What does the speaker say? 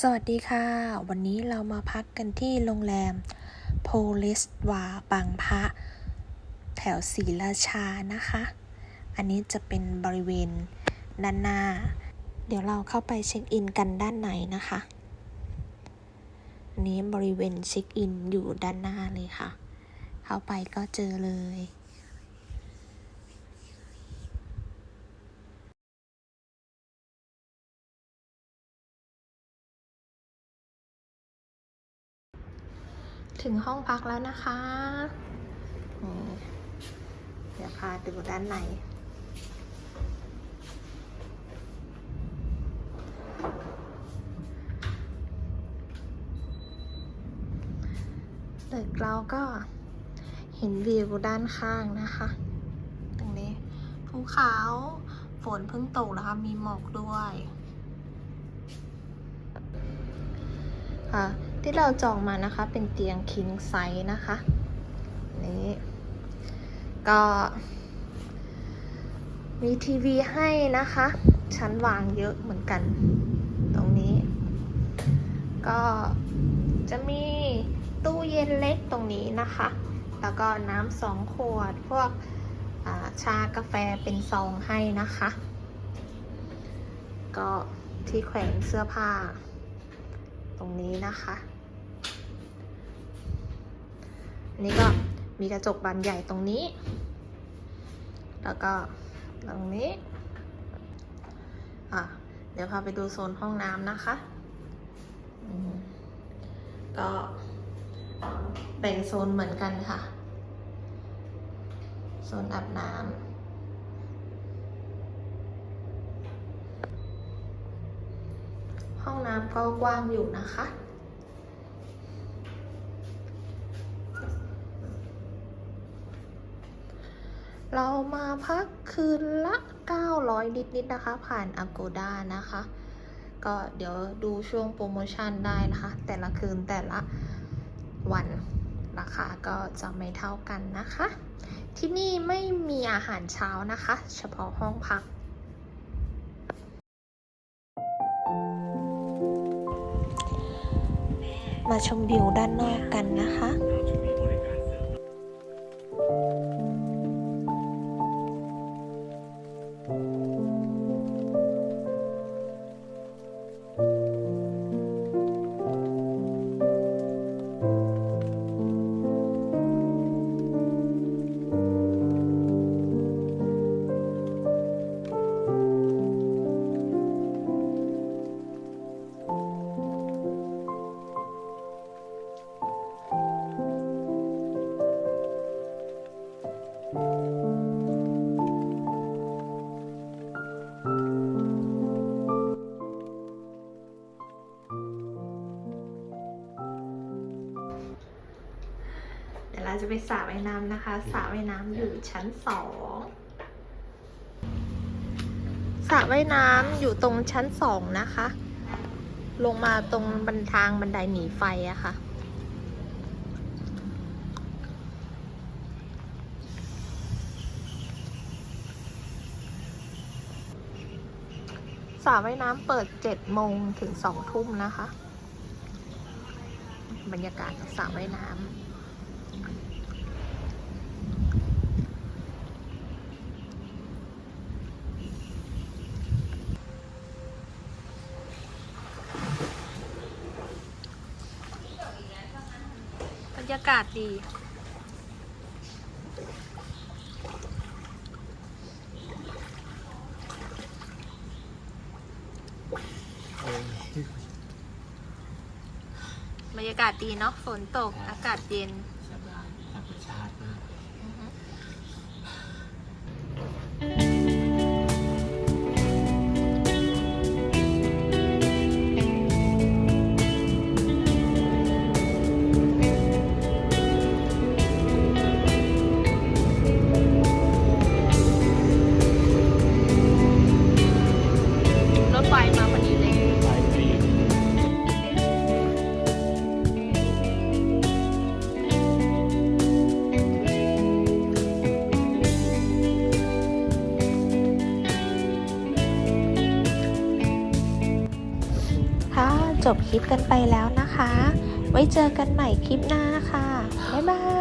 สวัสดีค่ะ วันนี้เรามาพักกันที่โรงแรมโพลิสวาบางพระ แถวศรีราชานะคะ อันนี้จะเป็นบริเวณด้านหน้า เดี๋ยวเราเข้าไปเช็คอินกันด้านในนะคะ อันนี้บริเวณเช็คอินอยู่ด้านหน้าเลยค่ะ เข้าไปก็เจอเลย ถึงห้องพักแล้วนะคะนี่เดี๋ยวพาดูด้านใน ตึกเราก็เห็นวิวด้านข้างนะคะ ตรงนี้ภูเขาฝนเพิ่งตกนะคะมีหมอกด้วย ค่ะ ที่เราจองมานะคะ เป็นเตียงคิงไซส์นะคะนี่ก็มีทีวีให้นะคะ ชั้นวางเยอะเหมือนกัน ตรงนี้ ก็จะมีตู้เย็นเล็กตรงนี้นะคะ แล้วก็น้ำสองขวด พวกชากาแฟเป็นซองให้นะคะ ก็ที่แขวนเสื้อผ้า ตรงนี้นะคะ อันนี้ก็มีกระจกบานใหญ่ตรงนี้ แล้วก็ตรงนี้ อะ เดี๋ยวพาไปดูโซนห้องน้ำนะคะ ก็แบ่งโซนเหมือนกันค่ะ โซนอาบน้ำห้องน้ำก็กว้างอยู่นะคะ เรามาพักคืนละ 900 นิดๆนะคะ ผ่าน Agoda นะคะ ก็เดี๋ยวดูช่วงโปรโมชั่นได้นะคะ แต่ละคืนแต่ละวันราคาก็จะไม่เท่ากันนะคะ ที่นี่ไม่มีอาหารเช้านะคะ เฉพาะห้องพักมาชมวิวด้านนอกกันนะคะ เดี๋ยวเราจะไปสระว่ายน้ำนะคะ สระว่ายน้ำอยู่ชั้นสองสระว่ายน้ำอยู่ตรงชั้นสองนะคะ ลงมาตรงบันทางบันไดหนีไฟอะค่ะ สระว่ายน้ำเปิดเจ็ดโมงถึงสองทุ่มนะคะ บรรยากาศสระว่ายน้ำ บรรยากาศดีบรรยากาศดีเนาะฝนตกอากาศเย็นสบายธรรมชาติ จบคลิปกันไปแล้วนะคะ ไว้เจอกันใหม่คลิปหน้าค่ะ บ๊ายบาย